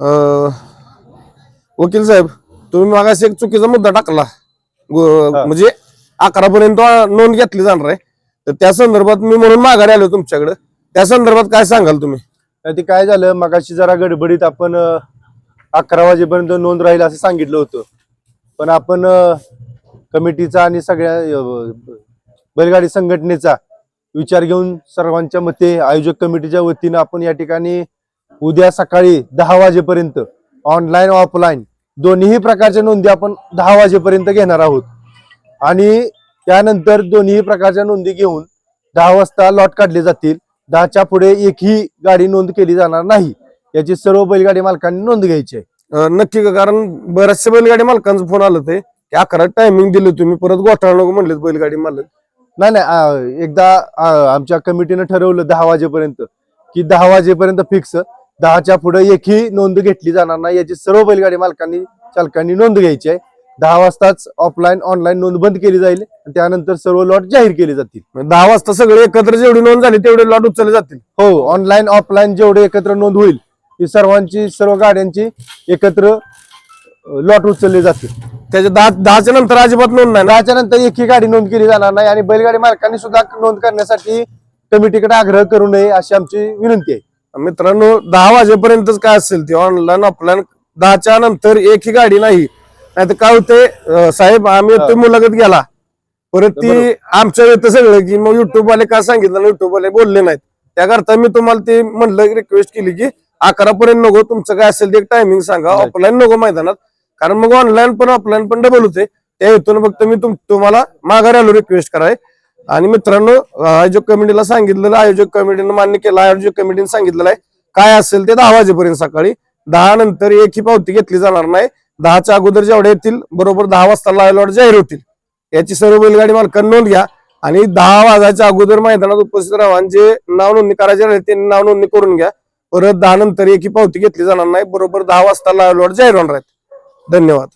अं, वकील साहेब तुम्ही मागाशी एक चुकीचा मुद्दा टाकला. म्हणजे अकरा पर्यंत नोंद घेतली जाणार आहे. तर त्या संदर्भात मी म्हणून माघारी आलो तुमच्याकडे. त्या संदर्भात काय सांगाल तुम्ही? ते काय झालं मगाशी जरा गडबडीत आपण अकरा वाजेपर्यंत नोंद राहील असं सांगितलं होतं. पण आपण कमिटीचा आणि सगळ्या बैलगाडी संघटनेचा विचार घेऊन सर्वांच्या मते आयोजक कमिटीच्या वतीनं आपण या ठिकाणी उद्या सकाळी दहा वाजेपर्यंत ऑनलाईन ऑफलाईन दोन्ही प्रकारच्या नोंदी आपण दहा वाजेपर्यंत घेणार आहोत. आणि त्यानंतर दोन्ही प्रकारच्या नोंदी घेऊन दहा वाजता लॉट काढले जातील. दहाच्या पुढे एकही गाडी नोंद केली जाणार नाही. याची सर्व बैलगाडी मालकांनी नोंद घ्यायची आहे. नक्की कारण बऱ्याचशा बैलगाडी मालकांचा फोन आला ते अकरा टायमिंग दिलं तुम्ही परत घोटाळा नको म्हणलेत बैलगाडी मालक. नाही नाही एकदा आमच्या कमिटीनं ठरवलं दहा वाजेपर्यंत की दहा वाजेपर्यंत फिक्स दहाच्या पुढे एकही नोंद घेतली जाणार नाही. याची सर्व बैलगाडी मालकांनी चालकांनी नोंद घ्यायची आहे. दहा वाजताच ऑफलाईन ऑनलाईन नोंद बंद केली जाईल आणि त्यानंतर सर्व लॉट जाहीर केले जातील. दहा वाजता सगळे एकत्र जेवढी नोंद झाली तेवढे लॉट उचलले जातील. हो ऑनलाईन ऑफलाईन जेवढे एकत्र नोंद होईल ती सर्वांची सर्व गाड्यांची एकत्र लॉट उचलले जातील. त्याच्या दहा दहाच्या नंतर अजिबात नोंद नाही दहाच्या नंतर एकही गाडी नोंद केली जाणार नाही आणि बैलगाडी मालकांनी सुद्धा नोंद करण्यासाठी कमिटीकडे आग्रह करू नये अशी आमची विनंती आहे. मित्रांनो दहा वाजेपर्यंतच काय असेल ते ऑनलाईन ऑफलाईन दहाच्या नंतर एकही गाडी नाही. नाही तर काय होते साहेब आम्ही येतोय मुलाखत गेला परत ती. आमच्या येतं सगळं की मग युट्यूब वाले काय सांगितलं युट्यूब वाले बोलले नाहीत. त्याकरता मी तुम्हाला ते म्हणलं रिक्वेस्ट केली की अकरा पर्यंत नको तुमचं काय असेल ते एक टायमिंग सांगा. ऑफलाईन नको मैदानात. कारण मग ऑनलाईन पण ऑफलाईन पण डबल होते. त्या हेतून फक्त मी तुम- तुम्हाला माघारी आलो रिक्वेस्ट कराय आणि मित्रांनो आयोजक कमिटीला सांगितलेलं आयोजक कमिटीनं मान्य केलं आयोजक कमिटीने सांगितलेलं आहे. काय असेल ते दहा वाजेपर्यंत सकाळी. दहा नंतर एकही पावती घेतली जाणार नाही. दहाच्या अगोदर जेवढे येतील बरोबर दहा वाजता लायलॉट जाहीर होतील. याची सर्व बैलगाडी मालकांनी नोंद घ्या. आणि दहा वाजायच्या अगोदर मैदानात उपस्थित राहा आणि जे नाव नोंदणी करायचे राहिले त्यांनी नाव नोंदणी करून घ्या. परत दहा नंतर एक ही पावती घेतली जाणार नाही. बरोबर दहा वाजता लायलॉट जाहीर होणार आहेत. धन्यवाद.